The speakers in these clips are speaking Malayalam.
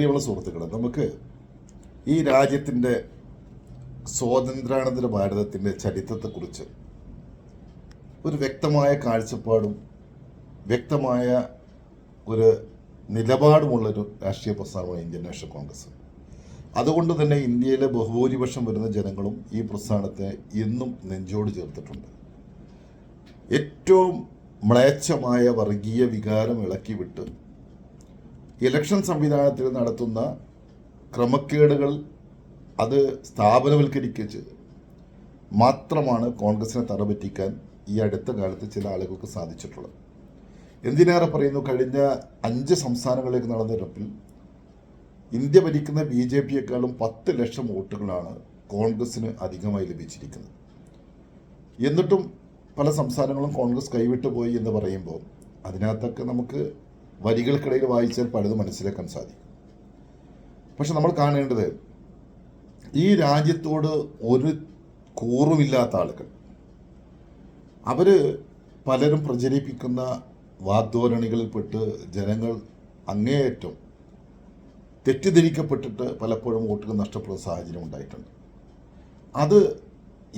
പ്രിയമുള്ള സുഹൃത്തുക്കളെ നമുക്ക് ഈ രാജ്യത്തിന്റെ സ്വാതന്ത്ര്യാനന്തര ഭാരതത്തിന്റെ ചരിത്രത്തെക്കുറിച്ച് ഒരു വ്യക്തമായ കാഴ്ചപ്പാടും വ്യക്തമായ ഒരു നിലപാടുമുള്ളൊരു രാഷ്ട്രീയ പ്രസ്ഥാനമാണ് ഇന്ത്യൻ നാഷണൽ കോൺഗ്രസ്. അതുകൊണ്ട് തന്നെ ഇന്ത്യയിലെ ബഹുഭൂരിപക്ഷം വരുന്ന ജനങ്ങളും ഈ പ്രസ്ഥാനത്തെ എന്നും നെഞ്ചോട് ചേർത്തിട്ടുണ്ട്. ഏറ്റവും മ്ലേച്ഛമായ വർഗീയ വികാരം ഇളക്കി വിട്ട് ഇലക്ഷൻ സംവിധാനത്തിൽ നടത്തുന്ന ക്രമക്കേടുകൾ അത് സ്ഥാപനവൽക്കരിക്കിച്ച് മാത്രമാണ് കോൺഗ്രസിനെ തറപറ്റിക്കാൻ ഈ അടുത്ത കാലത്ത് ചില ആളുകൾക്ക് സാധിച്ചിട്ടുള്ളത്. എന്തിനേറെ പറയുന്നു? കഴിഞ്ഞ അഞ്ച് സംസ്ഥാനങ്ങളിലേക്ക് നടന്ന തെരഞ്ഞെടുപ്പിൽ ഇന്ത്യ ഭരിക്കുന്ന ബി ജെ പിയെക്കാളും പത്ത് ലക്ഷം വോട്ടുകളാണ് കോൺഗ്രസ്സിന് അധികമായി ലഭിച്ചിരിക്കുന്നത്. എന്നിട്ടും പല സംസ്ഥാനങ്ങളും കോൺഗ്രസ് കൈവിട്ടു പോയി എന്ന് പറയുമ്പോൾ അതിനകത്തൊക്കെ നമുക്ക് വരികൾക്കിടയിൽ വായിച്ചാൽ പലതും മനസ്സിലാക്കാൻ സാധിക്കും. പക്ഷെ നമ്മൾ കാണേണ്ടത് ഈ രാജ്യത്തോട് ഒരു കൂറുമില്ലാത്ത ആളുകൾ. അവർ പലരും പ്രചരിപ്പിക്കുന്ന വാഗ്ധോരണികളിൽപ്പെട്ട് ജനങ്ങൾ അങ്ങേയറ്റം തെറ്റിദ്ധരിക്കപ്പെട്ടിട്ട് പലപ്പോഴും വോട്ടുകൾ നഷ്ടപ്പെടുന്ന സാഹചര്യം ഉണ്ടായിട്ടുണ്ട്. അത്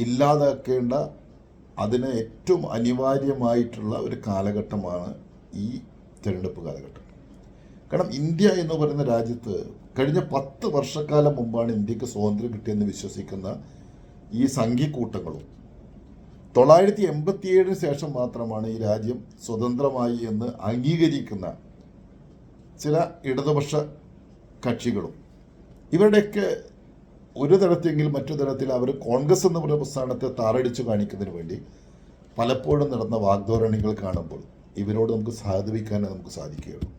ഇല്ലാതാക്കേണ്ട അതിന് ഏറ്റവും അനിവാര്യമായിട്ടുള്ള ഒരു കാലഘട്ടമാണ് ഈ തിരഞ്ഞെടുപ്പ് കാലഘട്ടം. കാരണം ഇന്ത്യ എന്ന് പറയുന്ന രാജ്യത്ത് കഴിഞ്ഞ പത്ത് വർഷക്കാലം മുമ്പാണ് ഇന്ത്യയ്ക്ക് സ്വാതന്ത്ര്യം കിട്ടിയെന്ന് വിശ്വസിക്കുന്ന ഈ സംഘിക്കൂട്ടങ്ങളും തൊള്ളായിരത്തി എൺപത്തിയേഴിന് ശേഷം മാത്രമാണ് ഈ രാജ്യം സ്വതന്ത്രമായി എന്ന് അംഗീകരിക്കുന്ന ചില ഇടതുപക്ഷ കക്ഷികളും. ഇവരുടെയൊക്കെ ഒരു തരത്തിൽ മറ്റു തരത്തിൽ അവർ കോൺഗ്രസ് എന്ന് പറയുന്ന പ്രസ്ഥാനത്തെ താറടിച്ചു കാണിക്കുന്നതിന് വേണ്ടി പലപ്പോഴും നടന്ന വാഗ്ദോരണികൾ കാണുമ്പോൾ ഇവരോട് നമുക്ക് സഹതപിക്കാനേ നമുക്ക് സാധിക്കുകയുള്ളൂ.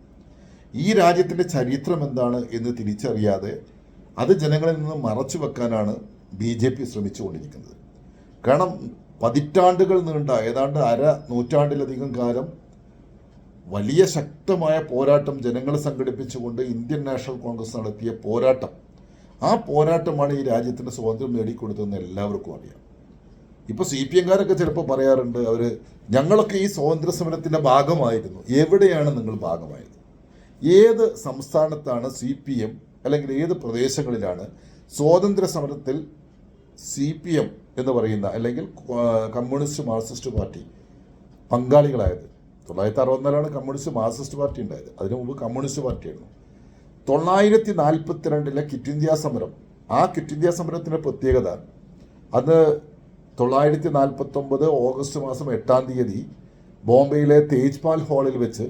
ഈ രാജ്യത്തിന്റെ ചരിത്രം എന്താണ് എന്ന് തിരിച്ചറിയാതെ അത് ജനങ്ങളിൽ നിന്ന് മറച്ചു വെക്കാനാണ് ബി ജെ പി ശ്രമിച്ചുകൊണ്ടിരിക്കുന്നത്. കാരണം പതിറ്റാണ്ടുകൾ നീണ്ട ഏതാണ്ട് അര നൂറ്റാണ്ടിലധികം കാലം വലിയ ശക്തമായ പോരാട്ടം ജനങ്ങളെ സംഘടിപ്പിച്ചുകൊണ്ട് ഇന്ത്യൻ നാഷണൽ കോൺഗ്രസ് നടത്തിയ പോരാട്ടം. ആ പോരാട്ടമാണ് ഈ രാജ്യത്തിന് സ്വാതന്ത്ര്യം നേടിക്കൊടുത്തതെന്ന് എല്ലാവർക്കും അറിയാം. ഇപ്പോൾ സി പി എംകാരൊക്കെ ചിലപ്പോൾ പറയാറുണ്ട് അവർ ഞങ്ങളൊക്കെ ഈ സ്വാതന്ത്ര്യ സമരത്തിന്റെ ഭാഗമായിരുന്നു. എവിടെയാണ് നിങ്ങൾ ഭാഗമായത്? ഏത് സംസ്ഥാനത്താണ് സി പി എം അല്ലെങ്കിൽ ഏത് പ്രദേശങ്ങളിലാണ് സ്വാതന്ത്ര്യ സമരത്തിൽ സി പി എം എന്ന് പറയുന്ന അല്ലെങ്കിൽ കമ്മ്യൂണിസ്റ്റ് മാർക്സിസ്റ്റ് പാർട്ടി പങ്കാളികളായത്? തൊള്ളായിരത്തി അറുപത്തിനാലാണ് കമ്മ്യൂണിസ്റ്റ് മാർക്സിസ്റ്റ് പാർട്ടി ഉണ്ടായത്. അതിനു മുമ്പ് കമ്മ്യൂണിസ്റ്റ് പാർട്ടിയായിരുന്നു. തൊള്ളായിരത്തി നാൽപ്പത്തിരണ്ടിലെ ക്വിറ്റ് ഇന്ത്യ സമരം ആ ക്വിറ്റ് ഇന്ത്യ സമരത്തിന്റെ പ്രത്യേകത അന്ന് തൊള്ളായിരത്തി നാൽപ്പത്തൊമ്പത് ഓഗസ്റ്റ് മാസം എട്ടാം തീയതി ബോംബെയിലെ തേജ്പാൽ ഹാളിൽ വെച്ച്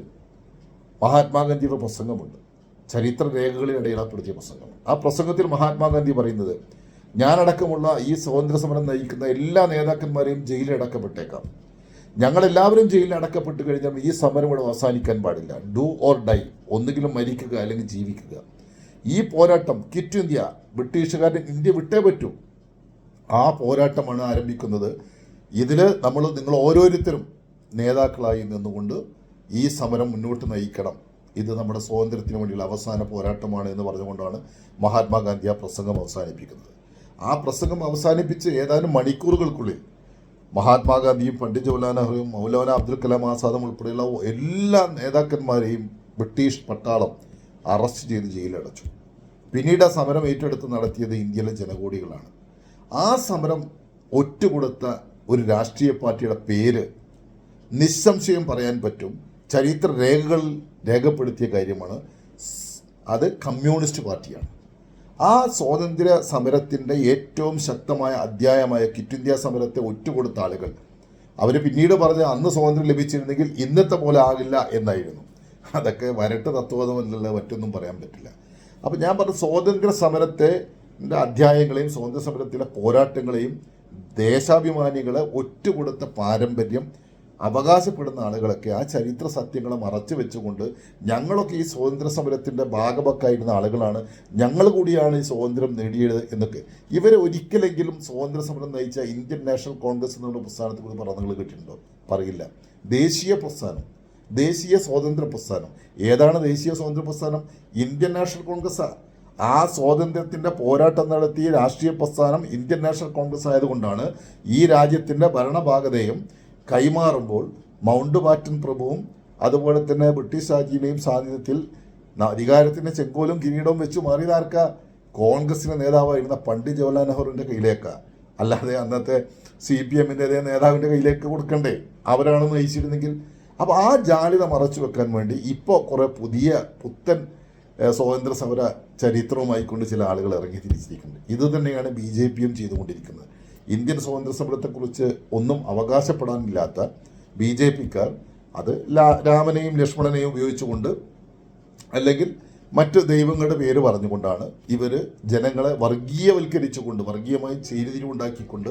മഹാത്മാഗാന്ധിയുടെ പ്രസംഗമുണ്ട്. ചരിത്ര രേഖകളിൽ അടയാളപ്പെടുത്തിയ പ്രസംഗം. ആ പ്രസംഗത്തിൽ മഹാത്മാഗാന്ധി പറയുന്നത് ഞാനടക്കമുള്ള ഈ സ്വാതന്ത്ര്യ സമരം നയിക്കുന്ന എല്ലാ നേതാക്കന്മാരെയും ജയിലിൽ അടക്കപ്പെട്ടേക്കാം. ഞങ്ങളെല്ലാവരും ജയിലിൽ അടക്കപ്പെട്ട് കഴിഞ്ഞാൽ ഈ സമരം ഇവിടെ അവസാനിക്കാൻ പാടില്ല. Do or die. ഒന്നുകിലും മരിക്കുക അല്ലെങ്കിൽ ജീവിക്കുക. ഈ പോരാട്ടം കിറ്റ് ഇന്ത്യ ബ്രിട്ടീഷുകാരൻ ഇന്ത്യ വിട്ടേ പറ്റൂ. ആ പോരാട്ടമാണ് ആരംഭിക്കുന്നത്. ഇതിൽ നമ്മൾ നിങ്ങൾ ഓരോരുത്തരും നേതാക്കളായി നിന്നുകൊണ്ട് ഈ സമരം മുന്നോട്ട് നയിക്കണം. ഇത് നമ്മുടെ സ്വാതന്ത്ര്യത്തിന് വേണ്ടിയുള്ള അവസാന പോരാട്ടമാണ് എന്ന് പറഞ്ഞുകൊണ്ടാണ് മഹാത്മാഗാന്ധി ആ പ്രസംഗം അവസാനിപ്പിക്കുന്നത്. ആ പ്രസംഗം അവസാനിപ്പിച്ച് ഏതാനും മണിക്കൂറുകൾക്കുള്ളിൽ മഹാത്മാഗാന്ധിയും പണ്ഡിറ്റ് ജവഹർലാൽ നെഹ്റുവും മൗലാന അബ്ദുൽ കലാം ആസാദും ഉൾപ്പെടെയുള്ള എല്ലാ നേതാക്കന്മാരെയും ബ്രിട്ടീഷ് പട്ടാളം അറസ്റ്റ് ചെയ്ത് ജയിലടച്ചു പിന്നീട് ആ സമരം ഏറ്റെടുത്ത് നടത്തിയത് ഇന്ത്യയിലെ ജനകോടികളാണ്. ആ സമരം ഒറ്റുകൊടുത്ത ഒരു രാഷ്ട്രീയ പാർട്ടിയുടെ പേര് നിസ്സംശയം പറയാൻ പറ്റും. ചരിത്ര രേഖകളിൽ രേഖപ്പെടുത്തിയ കാര്യമാണ്. അത് കമ്മ്യൂണിസ്റ്റ് പാർട്ടിയാണ്. ആ സ്വാതന്ത്ര്യ സമരത്തിന്റെ ഏറ്റവും ശക്തമായ അധ്യായമായ കിറ്റ് ഇന്ത്യ സമരത്തെ ഒറ്റുകൊടുത്ത ആളുകൾ. അവർ പിന്നീട് പറഞ്ഞ അന്ന് സ്വാതന്ത്ര്യം ലഭിച്ചിരുന്നെങ്കിൽ ഇന്നത്തെ പോലെ ആകില്ല എന്നായിരുന്നു. അതൊക്കെ വരട്ട് തത്വമല്ല മറ്റൊന്നും പറയാൻ പറ്റില്ല. അപ്പം ഞാൻ പറഞ്ഞ സ്വാതന്ത്ര്യ സമരത്തെ അധ്യായങ്ങളെയും സ്വാതന്ത്ര്യ സമരത്തിലെ പോരാട്ടങ്ങളെയും ദേശാഭിമാനികളെ ഒറ്റുകൊടുത്ത പാരമ്പര്യം അവകാശപ്പെടുന്ന ആളുകളൊക്കെ ആ ചരിത്ര സത്യങ്ങളെ മറച്ചു വെച്ചുകൊണ്ട് ഞങ്ങളൊക്കെ ഈ സ്വാതന്ത്ര്യ സമരത്തിന്റെ ഭാഗമൊക്കെയായിരുന്ന ആളുകളാണ്. ഞങ്ങൾ കൂടിയാണ് ഈ സ്വാതന്ത്ര്യം നേടിയത് എന്നൊക്കെ. ഇവരെ ഒരിക്കലെങ്കിലും സ്വാതന്ത്ര്യ സമരം നയിച്ച ഇന്ത്യൻ നാഷണൽ കോൺഗ്രസ് എന്നുള്ള പ്രസ്ഥാനത്തെ കുറിച്ച് പറഞ്ഞു കേട്ടിട്ടുണ്ടോ? പറയില്ല. ദേശീയ പ്രസ്ഥാനം ദേശീയ സ്വാതന്ത്ര്യ പ്രസ്ഥാനം. ഏതാണ് ദേശീയ സ്വാതന്ത്ര്യ പ്രസ്ഥാനം? ഇന്ത്യൻ നാഷണൽ കോൺഗ്രസ് ആ സ്വാതന്ത്ര്യത്തിന്റെ പോരാട്ടം നടത്തിയ രാഷ്ട്രീയ പ്രസ്ഥാനം ഇന്ത്യൻ നാഷണൽ കോൺഗ്രസ് ആയതുകൊണ്ടാണ് ഈ രാജ്യത്തിന്റെ ഭരണഭാഗതയും കൈമാറുമ്പോൾ മൗണ്ട് ബാറ്റൻ പ്രഭുവും അതുപോലെ തന്നെ ബ്രിട്ടീഷ് രാജ്യത്തിന്റെയും സാന്നിധ്യത്തിൽ അധികാരത്തിന്റെ ചെങ്കോലും കിരീടവും വെച്ച് മാറിയതാർക്ക കോൺഗ്രസിന്റെ നേതാവായിരുന്ന പണ്ഡിറ്റ് ജവഹർലാൽ നെഹ്റുവിന്റെ കയ്യിലേക്ക. അല്ലാതെ അന്നത്തെ സി പി എമ്മിന്റെ അതേ നേതാവിന്റെ കയ്യിലേക്ക് കൊടുക്കണ്ടേ? അവരാണെന്ന് നയിച്ചിരുന്നെങ്കിൽ. അപ്പോൾ ആ ജാളിത മറച്ചു വെക്കാൻ വേണ്ടി ഇപ്പോൾ കുറേ പുതിയ പുത്തൻ സ്വാതന്ത്ര്യ സമര ചരിത്രവുമായി കൊണ്ട് ചില ആളുകൾ ഇറങ്ങി തിരിച്ചിരിക്കുന്നുണ്ട്. ഇത് തന്നെയാണ് ബി ജെ പിയും ചെയ്തുകൊണ്ടിരിക്കുന്നത്. ഇന്ത്യൻ സ്വാതന്ത്ര്യ സമരത്തെക്കുറിച്ച് ഒന്നും അവകാശപ്പെടാനില്ലാത്ത ബി ജെ പിക്കാർ അത് രാമനെയും ലക്ഷ്മണനെയും ഉപയോഗിച്ചുകൊണ്ട് അല്ലെങ്കിൽ മറ്റ് ദൈവങ്ങളുടെ പേര് പറഞ്ഞുകൊണ്ടാണ് ഇവർ ജനങ്ങളെ വർഗീയവൽക്കരിച്ചുകൊണ്ട് വർഗീയമായി ചേരിതിരിവുണ്ടാക്കിക്കൊണ്ട്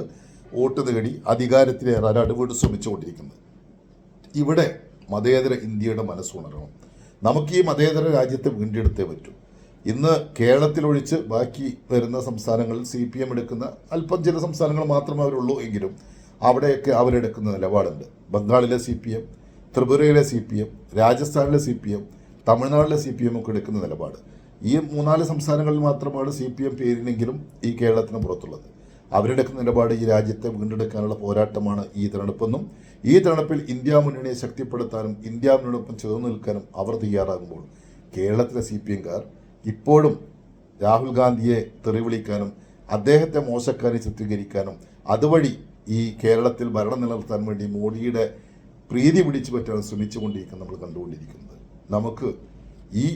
വോട്ട് നേടി അധികാരത്തിലേറാൻ അടുവീട് ശ്രമിച്ചുകൊണ്ടിരിക്കുന്നത്. ഇവിടെ മതേതര ഇന്ത്യയുടെ മനസ്സുണരണം. നമുക്ക് ഈ മതേതര രാജ്യത്തെ വീണ്ടെടുത്തേ പറ്റൂ. ഇന്ന് കേരളത്തിലൊഴിച്ച് ബാക്കി വരുന്ന സംസ്ഥാനങ്ങളിൽ സി പി എം എടുക്കുന്ന അല്പം ചില സംസ്ഥാനങ്ങൾ മാത്രമേ അവരുള്ളൂ എങ്കിലും അവിടെയൊക്കെ അവരെടുക്കുന്ന നിലപാടുണ്ട്. ബംഗാളിലെ സി പി എം ത്രിപുരയിലെ സി പി എം രാജസ്ഥാനിലെ സി പി എം തമിഴ്നാട്ടിലെ സി പി എം ഒക്കെ എടുക്കുന്ന നിലപാട്. ഈ മൂന്നാൽ സംസ്ഥാനങ്ങളിൽ മാത്രമാണ് സി പി എം പേരിനെങ്കിലും ഈ കേരളത്തിന് പുറത്തുള്ളത്. അവരെടുക്കുന്ന നിലപാട് ഈ രാജ്യത്തെ വീണ്ടെടുക്കാനുള്ള പോരാട്ടമാണ് ഈ തെരഞ്ഞെടുപ്പെന്നും ഈ തെരഞ്ഞെടുപ്പിൽ ഇന്ത്യ മുന്നണിയെ ശക്തിപ്പെടുത്താനും ഇന്ത്യ മുന്നണിയോടൊപ്പം ചേർന്ന് നിൽക്കാനും അവർ തയ്യാറാകുമ്പോൾ കേരളത്തിലെ സി പി എംകാർ ഇപ്പോഴും രാഹുൽ ഗാന്ധിയെ തെറിവിളിക്കാനും അദ്ദേഹത്തെ മോശക്കാരി ചിത്രീകരിക്കാനും അതുവഴി ഈ കേരളത്തിൽ ഭരണം നിലനിർത്താൻ വേണ്ടി മോഡിയുടെ പ്രീതി പിടിച്ചു പറ്റാൻ ശ്രമിച്ചുകൊണ്ടിരിക്കുന്നത് നമ്മൾ കണ്ടുകൊണ്ടിരിക്കുന്നത്. നമുക്ക് ഈ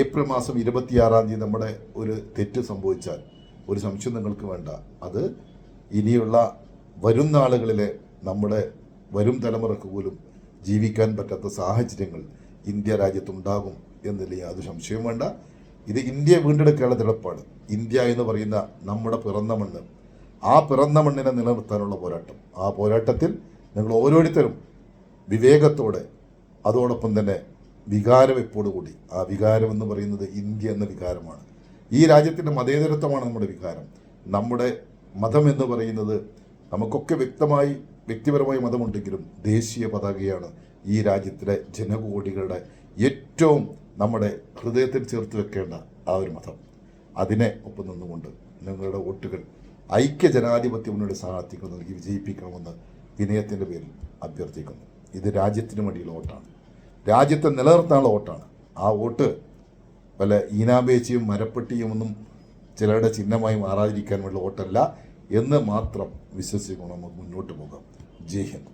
ഏപ്രിൽ മാസം ഇരുപത്തിയാറാം തീയതി നമ്മുടെ ഒരു തെറ്റ് സംഭവിച്ചാൽ ഒരു സംശയം നിങ്ങൾക്ക് വേണ്ട. അത് ഇനിയുള്ള വരും നാളുകളിലെ നമ്മുടെ വരും തലമുറയ്ക്ക് പോലും ജീവിക്കാൻ പറ്റാത്ത സാഹചര്യങ്ങൾ ഇന്ത്യ രാജ്യത്തുണ്ടാകും എന്നതിൽ യാതൊരു സംശയവും വേണ്ട. ഇത് ഇന്ത്യ വീണ്ടെടുക്കാനുള്ള തിളപ്പാണ് ഇന്ത്യ എന്ന് പറയുന്ന നമ്മുടെ പിറന്ന മണ്ണ്. ആ പിറന്ന മണ്ണിനെ നിലനിർത്താനുള്ള പോരാട്ടം. ആ പോരാട്ടത്തിൽ നിങ്ങൾ ഓരോരുത്തരും വിവേകത്തോടെ അതോടൊപ്പം തന്നെ വികാരം എപ്പോഴും കൂടി ആ വികാരം എന്ന് പറയുന്നത് ഇന്ത്യ എന്ന വികാരമാണ്. ഈ രാജ്യത്തിന്റെ മതേതരത്വമാണ് നമ്മുടെ വികാരം. നമ്മുടെ മതം എന്ന് പറയുന്നത് നമുക്കൊക്കെ വ്യക്തമായി വ്യക്തിപരമായ മതമുണ്ടെങ്കിലും ദേശീയ പതാകയാണ് ഈ രാജ്യത്തിലെ ജനകോടികളുടെ ഏറ്റവും നമ്മുടെ ഹൃദയത്തിൽ ചേർത്ത് വെക്കേണ്ട ആ ഒരു മതം. അതിനെ ഒപ്പം നിന്നുകൊണ്ട് നിങ്ങളുടെ വോട്ടുകൾ ഐക്യ ജനാധിപത്യ മുന്നണി സ്ഥാനാർത്ഥികൾ നൽകി വിജയിപ്പിക്കണമെന്ന് വിനയത്തിന്റെ പേരിൽ അഭ്യർത്ഥിക്കുന്നു. ഇത് രാജ്യത്തിന് വേണ്ടിയുള്ള വോട്ടാണ്. രാജ്യത്തെ നിലനിർത്താനുള്ള വോട്ടാണ്. ആ വോട്ട് വല്ല ഈനാമ്പേച്ചിയും മരപ്പെട്ടിയും ഒന്നും ചിലരുടെ ചിഹ്നമായി മാറാതിരിക്കാൻ വേണ്ടി വോട്ടല്ല എന്ന് മാത്രം വിശ്വസിക്കണം നമുക്ക് മുന്നോട്ട് പോകാം. ജയ് ഹിന്ദ്.